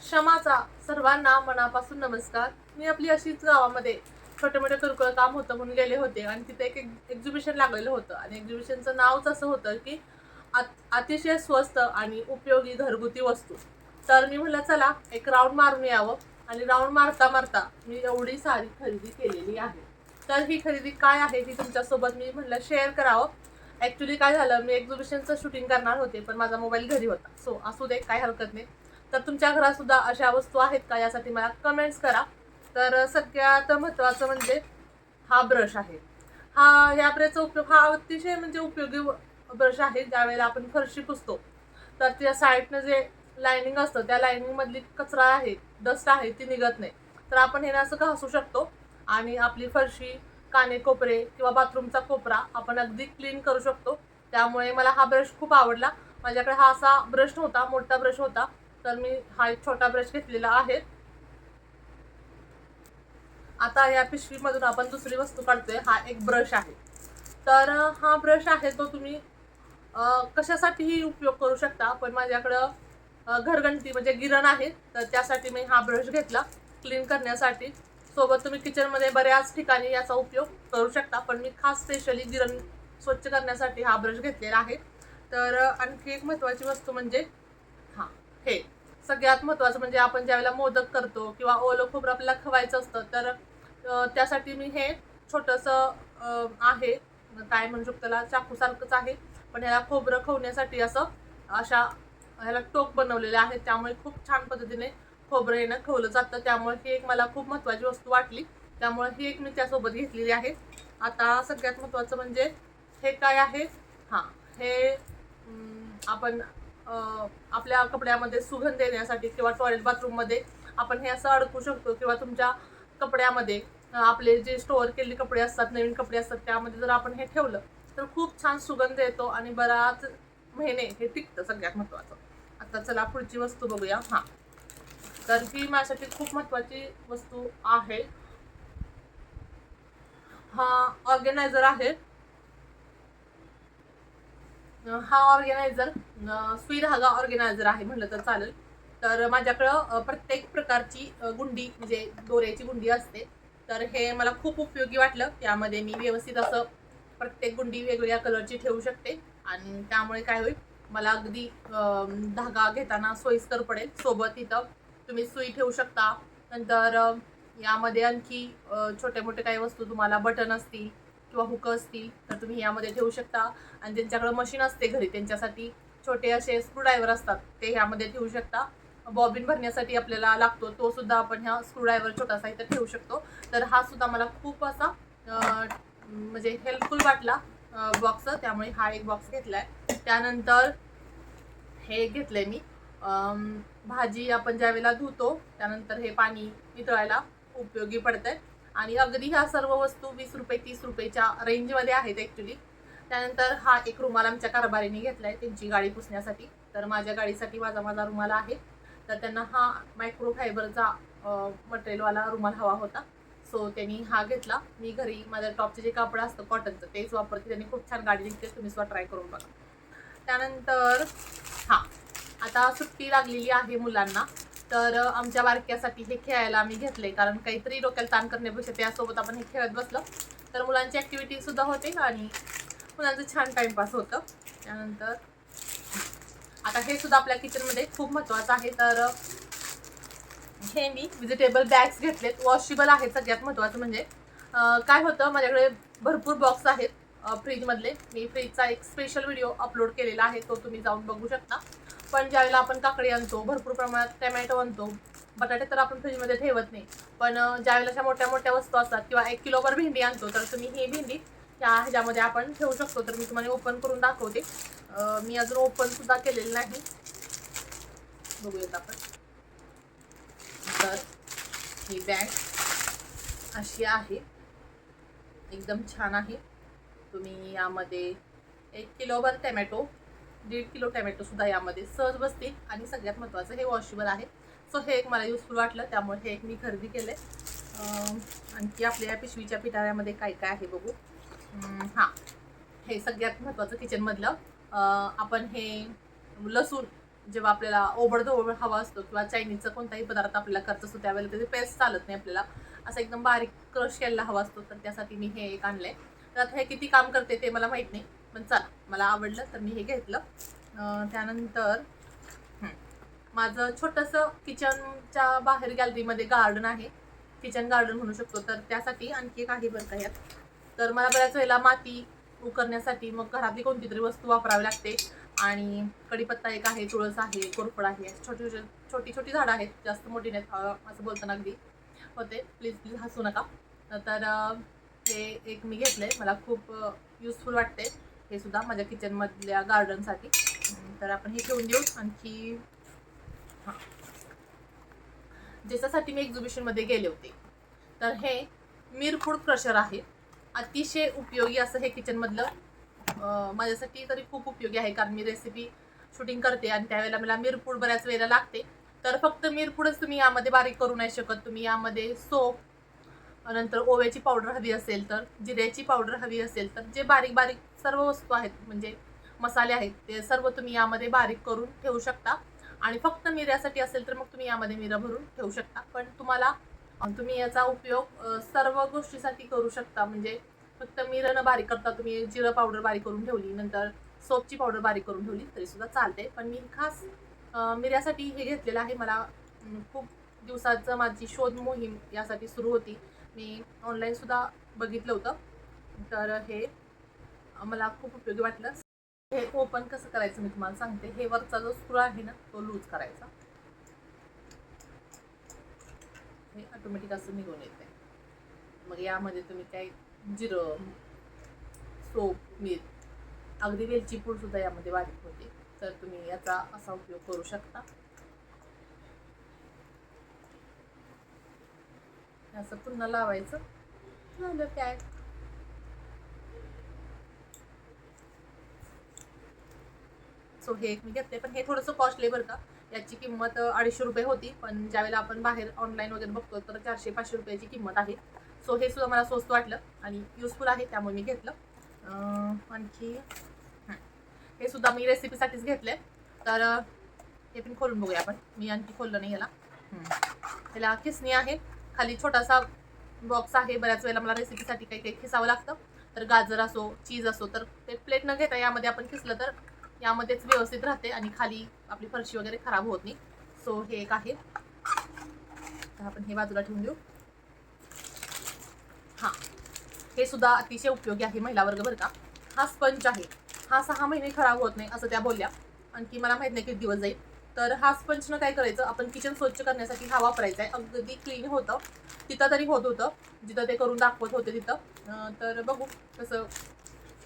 क्षमाचा सर्वांना मनापासून नमस्कार. मी आपली अशीच गावामध्ये छोटे मोठे किरकोळ काम होतं म्हणून गेले होते आणि तिथे एक एक्झिबिशन लागलेलं होतं. आणि एक्झिबिशनचं नावच असं होतं की अत- अतिशय स्वस्त आणि उपयोगी घरगुती वस्तू. तर मी म्हटलं चला एक राऊंड मारून यावं. आणि राऊंड मारता मारता मी एवढी सारी खरेदी केलेली आहे. तर ही खरेदी काय आहे ही तुमच्यासोबत मी म्हटलं शेअर करावं. ॲक्च्युली काय झालं मी एक्झिबिशनचं शूटिंग करणार होते पण माझा मोबाईल घरी होता. सो असू दे काय हरकत नाही. तर तुमच्या घरात सुद्धा अशा वस्तू आहेत का यासाठी मला कमेंट्स करा. तर सगळ्यात महत्त्वाचं म्हणजे हा ब्रश आहे. हा या ब्रशचा उपयोग हा अतिशय म्हणजे उपयोगी ब्रश आहे ज्यावेळेला आपण फरशी पुसतो. तर त्या साईडनं जे लायनिंग असतं त्या लायनिंगमधली कचरा आहे डस्ट आहे ती निघत नाही. तर आपण हे असं घासू शकतो आणि आपली फरशी काने कोपरे किंवा बाथरूमचा कोपरा आपण अगदी क्लीन करू शकतो. त्यामुळे मला हा ब्रश खूप आवडला. माझ्याकडे हा असा ब्रश नव्हता मोठा ब्रश होता. तर मी हा एक छोटा ब्रश घेतलेला आहे. आता या पिशवीमधून आपण दुसरी वस्तू काढतोय. हा एक ब्रश आहे. तर हा ब्रश आहे तो तुम्ही कशासाठीही उपयोग करू शकता. पण माझ्याकडं घरघंटी म्हणजे गिरण आहे. तर त्यासाठी मी हा ब्रश घेतला क्लीन करण्यासाठी. सोबत तुम्ही किचनमध्ये बऱ्याच ठिकाणी याचा उपयोग करू शकता. पण मी खास स्पेशली गिरण स्वच्छ करण्यासाठी हा ब्रश घेतलेला आहे. तर आणखी एक महत्त्वाची वस्तू म्हणजे हे सगळ्यात महत्त्वाचं म्हणजे आपण ज्यावेळेला मोदक करतो किंवा ओलं खोबरं आपल्याला खवायचं असतं तर त्यासाठी मी हे छोटंसं आहे. काय म्हणू शकतो त्याला? चाकूसारखंच आहे. पण ह्याला खोबरं खवण्यासाठी असं अशा ह्याला टोक बनवलेले आहे. त्यामुळे खूप छान पद्धतीने खोबरं येणं खवलं जातं. त्यामुळे ही एक मला खूप महत्त्वाची वस्तू वाटली. त्यामुळे ही एक मी त्यासोबत घेतलेली आहे. आता सगळ्यात महत्त्वाचं म्हणजे हे काय आहे? हां हे आपण आपल्या कपड्यामध्ये सुगंध येण्यासाठी किंवा टॉयलेट बाथरूममध्ये आपण हे असं अडकू शकतो किंवा तुमच्या कपड्यामध्ये आपले जे स्टोअर केलेले कपडे असतात नवीन कपडे असतात त्यामध्ये जर आपण हे ठेवलं तर खूप छान सुगंध येतो आणि बराच महिने हे टिकतं सगळ्यात महत्त्वाचं आता चला पुढची वस्तू बघूया. हां. तर ही माझ्यासाठी खूप महत्त्वाची वस्तू आहे. हा ऑर्गनायझर आहे. हा ऑर्गनायझर सुई धागा ऑर्गनायझर आहे म्हटलं तर चालेल. तर माझ्याकडं प्रत्येक प्रकारची गुंडी म्हणजे दोऱ्याची गुंडी असते. तर हे मला खूप उपयोगी वाटलं. त्यामध्ये मी व्यवस्थित असं प्रत्येक गुंडी वेगवेगळ्या कलरची ठेवू शकते. आणि त्यामुळे काय होईल मला अगदी धागा घेताना सोयीस्कर पडेल. सोबत इथं तुम्ही सुई ठेवू शकता. नंतर यामध्ये आणखी छोटे मोठे काही वस्तू तुम्हाला बटन असतील किंवा हुक असतील तर तुम्ही यामध्ये ठेवू शकता. आणि ज्यांच्याकडे मशीन असते घरी त्यांच्यासाठी छोटे असे स्क्रूड्रायव्हर असतात ते ह्यामध्ये ठेवू शकता. बॉबिन भरण्यासाठी आपल्याला लागतो तो सुद्धा आपण ह्या स्क्रूड्रायव्हर छोटासा इथं ठेवू शकतो. तर हा सुद्धा मला खूप असा म्हणजे हेल्पफुल वाटला बॉक्स त्यामुळे हा एक बॉक्स घेतला आहे त्यानंतर हे घेतलं मी. भाजी आपण ज्यावेळेला धुतो त्यानंतर हे पाणी नितळायला उपयोगी पडतं आहे आणि अगदी ह्या सर्व वस्तू वीस रुपये तीस रुपयेच्या रेंजमध्ये आहेत ॲक्च्युली त्यानंतर हा एक रुमाल आमच्या कारभारीने घेतला आहे त्यांची गाडी पुसण्यासाठी. तर माझ्या गाडीसाठी माझा माझा रुमाल आहे. तर त्यांना हा मायक्रो फायबरचा मटेरियलवाला रुमाल हवा होता. सो त्यांनी हा घेतला. मी घरी माझ्या टॉपचे जे कापड असतं कॉटनचं तेच वापरते. त्यांनी खूप छान गाडी निघते तुम्ही स्वतः ट्राय करून बघा. त्यानंतर हां. आता सुट्टी लागलेली आहे मुलांना. तर आमच्या बारक्यासाठी हे खेळायला आम्ही घेतले कारण काहीतरी डोक्याला ताण करण्यापेक्षा त्यासोबत आपण हे खेळत बसलं. तर मुलांची ॲक्टिव्हिटी सुद्धा होते आणि मुलांचं छान टाइमपास होतं. त्यानंतर आता हे सुद्धा आपल्या किचनमध्ये खूप महत्त्वाचं आहे. तर हे मी व्हेजिटेबल बॅग्स घेतलेत. वॉशेबल आहेत सगळ्यात महत्त्वाचं म्हणजे. काय होतं माझ्याकडे भरपूर बॉक्स आहेत फ्रीजमधले मी फ्रीजचा एक स्पेशल व्हिडिओ अपलोड केलेला आहे. तो तुम्ही जाऊन बघू शकता. पण ज्यावेळेला आपण काकडी आणतो भरपूर प्रमाणात टमॅटो आणतो बटाटे तर आपण फ्रीजमध्ये ठेवत नाही. पण ज्यावेळेला अशा मोठ्या मोठ्या वस्तू असतात किंवा एक किलोभर भेंडी आणतो तर तुम्ही ही भेंडी त्या ह्याच्यामध्ये आपण ठेवू शकतो. तर मी तुम्हाला ओपन करून दाखवते. मी अजून ओपन सुद्धा केलेलं नाही. बघूयात आपण. तर ही बॅग अशी आहे. एकदम छान आहे. तुम्ही यामध्ये एक किलोभर टमॅटो दीड किलो टॅमॅटो सुद्धा यामध्ये सहज बसतील आणि सगळ्यात महत्त्वाचं हे वॉशेबल आहे. सो हे एक मला युजफुल वाटलं त्यामुळे हे एक मी खरेदी केलं आहे आणखी आपल्या या पिशवीच्या पिटाऱ्यामध्ये काय काय आहे बघू. हां हे सगळ्यात महत्त्वाचं किचनमधलं आपण हे लसूण जेव्हा आपल्याला ओबडधोबड हवा असतो किंवा चायनीजचा कोणताही पदार्थ आपल्याला करत असतो त्यावेळेला त्याची पेस्ट चालत नाही आपल्याला. असा एकदम बारीक क्रश केलेला हवा असतो तर त्यासाठी मी हे एक आणलं आहे तर आता हे किती काम करते ते मला माहीत नाही पण चला. मला आवडलं तर मी हे घेतलं. त्यानंतर माझं छोटंसं किचनच्या बाहेर गॅलरीमध्ये गार्डन आहे. किचन गार्डन म्हणू शकतो तर त्यासाठी आणखी एक आहे बरं का यात. तर मला बऱ्याच वेळेला माती उकरण्यासाठी मग घरातली कोणती तरी वस्तू वापरावी लागते. आणि कढीपत्ता एक आहे तुळस आहे कोरफड आहे छोटी छोटी छोटी छोटी झाडं आहेत जास्त मोठी नाहीत असं बोलताना अगदी होते. प्लीज प्लीज हसू नका. तर हे एक मी घेतलंय. मला खूप युजफुल वाटते हे सुद्धा माझ्या किचनमधल्या गार्डनसाठी तर आपण हे ठेवून देऊ आणखी. हां. ज्याच्यासाठी मी एक्झिबिशनमध्ये गेले होते. तर हे मिरपूड क्रशर आहे. अतिशय उपयोगी असं हे किचनमधलं माझ्यासाठी तरी खूप उपयोगी आहे. कारण मी रेसिपी शूटिंग करते आणि त्यावेळेला मला मिरपूड बऱ्याच वेळेला लागते. तर फक्त मिरपूडच तुम्ही यामध्ये बारीक करू नाही शकत. तुम्ही यामध्ये सोप नंतर ओव्याची पावडर हवी असेल तर जिऱ्याची पावडर हवी असेल तर जे बारीक बारीक सर्व वस्तू आहेत म्हणजे मसाले आहेत ते सर्व तुम्ही यामध्ये बारीक करून ठेवू शकता. आणि फक्त मिऱ्यासाठी असेल तर मग तुम्ही यामध्ये मिरं भरून ठेवू शकता. पण तुम्हाला तुम्ही याचा उपयोग सर्व गोष्टीसाठी करू शकता. म्हणजे फक्त मिरं न बारीक करता तुम्ही जिरं पावडर बारीक करून ठेवली नंतर सोपची पावडर बारीक करून ठेवली तरी सुद्धा चालते पण मी खास मिऱ्यासाठी हे घेतलेलं आहे. मला खूप दिवसाचं माझी शोध मोहीम यासाठी सुरू होती. मी ऑनलाईनसुद्धा बघितलं होतं. तर हे मला खूप उपयोगी वाटलं. हे ओपन कसं करायचं मी तुम्हाला सांगते. हे वरचा जो स्क्रू आहे ना तो लूज करायचा. हे ऑटोमॅटिक असं निघून येते मग यामध्ये तुम्ही काय जिरं सोप मीठ अगदी वेलची पूड सुद्धा यामध्ये बारीक होते. तर तुम्ही याचा असा उपयोग करू शकता. असं पुन्हा लावायचं. झालं काय? सो हे एक मी घेतले पण हे थोडंसं कॉस्टली बरं का. याची किंमत अडीचशे रुपये होती. पण ज्यावेळेला आपण बाहेर ऑनलाईन वगैरे बघतो तर चारशे पाचशे रुपयाची किंमत आहे. सो हे सुद्धा मला स्वस्त वाटलं आणि युजफुल आहे त्यामुळे मी घेतलं. आणखी हे. सुद्धा मी रेसिपीसाठीच घेतले तर हे पण खोलून बघूया आपण. मी आणखी खोललं नाही याला. त्याला खिसणी आहे. खाली छोटासा बॉक्स आहे. बऱ्याच वेळेला मला रेसिपीसाठी काही काही खिसावं लागतं. तर गाजर असो चीज असो तर ते प्लेट न घेता यामध्ये आपण खिसलं तर यामध्येच व्यवस्थित राहते आणि खाली आपली फरशी वगैरे खराब होत नाही. सो हे एक आहे. तर आपण हे बाजूला ठेवून देऊ. हां. हे सुद्धा अतिशय उपयोगी आहे महिला वर्ग बरं का. हा स्पंज आहे. हा सहा महिने खराब होत नाही असं त्या बोलल्या. आणखी मला माहीत नाही किती दिवस जाईल. तर हा स्पंजनं काय करायचं आपण किचन स्वच्छ करण्यासाठी हा वापरायचा आहे. अगदी क्लीन होतं. तिथं तरी होत होतं. जिथं ते करून दाखवत होते तिथं. तर बघू कसं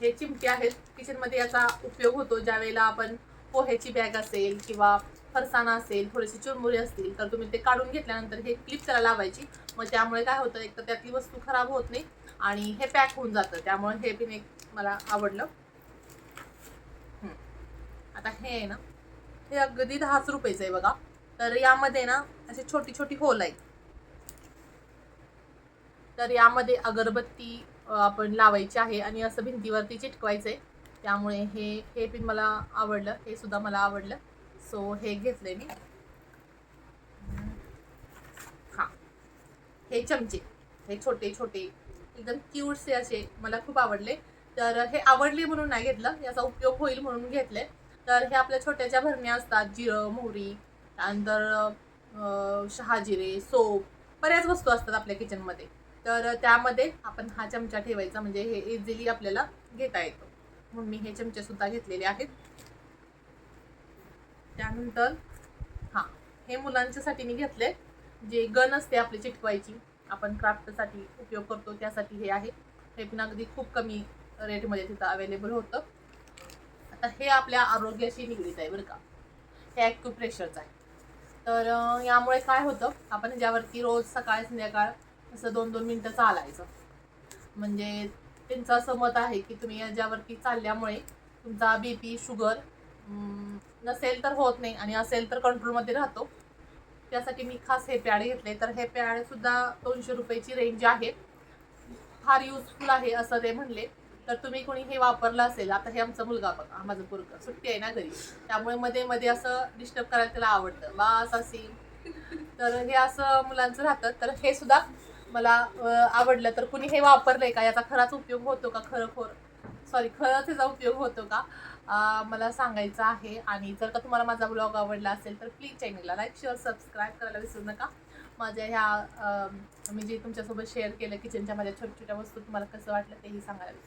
हे चिमटे आहेत. किचनमध्ये याचा उपयोग होतो. ज्या वेळेला आपण पोह्याची बॅग असेल किंवा फरसाणा असेल थोडेसे चुरमुरे असतील तर तुम्ही ते काढून घेतल्यानंतर हे क्लिप त्याला लावायची. मग त्यामुळे काय होतं एक तर त्यातली वस्तू खराब होत नाही आणि हे पॅक होऊन जातं. त्यामुळे हे पण एक मला आवडलं. आता हे आहे ना हे अगदी दहाच रुपयेचं आहे बघा. तर यामध्ये ना अशी छोटी छोटी होल आहेत. तर यामध्ये अगरबत्ती आपण लावायचे आहे आणि असं भिंतीवरती चिटकवायचं आहे त्यामुळे हे हे पण मला आवडलं हे सुद्धा मला आवडलं. सो हे घेतले मी. हां. हे चमचे. हे छोटे छोटे. एकदम क्यूटसे असे मला खूप आवडले. तर हे आवडले म्हणून नाही घेतलं. याचा उपयोग होईल म्हणून घेतले. तर हे आपल्या छोट्याच्या भरण्या असतात. जिरं मोहरी त्यानंतर शहाजिरे सोप. बऱ्याच वस्तू असतात आपल्या किचनमध्ये तर त्यामध्ये आपण हा चमचा ठेवायचा म्हणजे हे इझिली आपल्याला घेता येतो. म्हणून मी हे चमचे सुद्धा घेतलेले आहेत. त्यानंतर हां हे मुलांच्यासाठी मी घेतले जे गन असते आपली चिटकवायची आपण क्राफ्टसाठी उपयोग करतो त्यासाठी हे आहे. हे पण अगदी खूप कमी रेटमध्ये तिथं अवेलेबल होतं. आता हे आपल्या आरोग्याशी निगडीत आहे बरं का. हे ॲक्युप्रेशरचं आहे. तर यामुळे काय होतं आपण ज्यावरती रोज सकाळ संध्याकाळ असं दोन दोन मिनटं चालायचं. म्हणजे त्यांचं असं मत आहे की तुम्ही याच्यावरती चालल्यामुळे तुमचा बी पी शुगर नसेल तर होत नाही आणि असेल तर कंट्रोलमध्ये राहतो. त्यासाठी मी खास हे पॅड घेतले. तर हे पॅडसुद्धा दोनशे रुपयाची रेंज आहे. फार युजफुल आहे असं ते म्हणले. तर तुम्ही कोणी हे वापरलं असेल आता हे आमचा मुलगा बघा माझं पोरग. सुट्टी आहे ना घरी. त्यामुळे मध्ये मध्ये असं डिस्टर्ब करायला त्याला आवडतं. बास असे तर हे असं मुलांचं राहतं. तर हे सुद्धा मला आवडलं तर कुणी हे वापरलंय का? याचा खराच उपयोग होतो का? खरोखर? सॉरी खरंच याचा उपयोग होतो का? मला सांगायचं आहे. आणि जर का तुम्हाला माझा ब्लॉग आवडला असेल तर प्लीज चॅनलला लाईक शेअर सबस्क्राईब करायला विसरू नका. माझ्या ह्या मी जे तुमच्यासोबत शेअर केलं किचनच्या माझ्या छोट्या छोट्या वस्तू तुम्हाला कसं वाटलं तेही सांगायला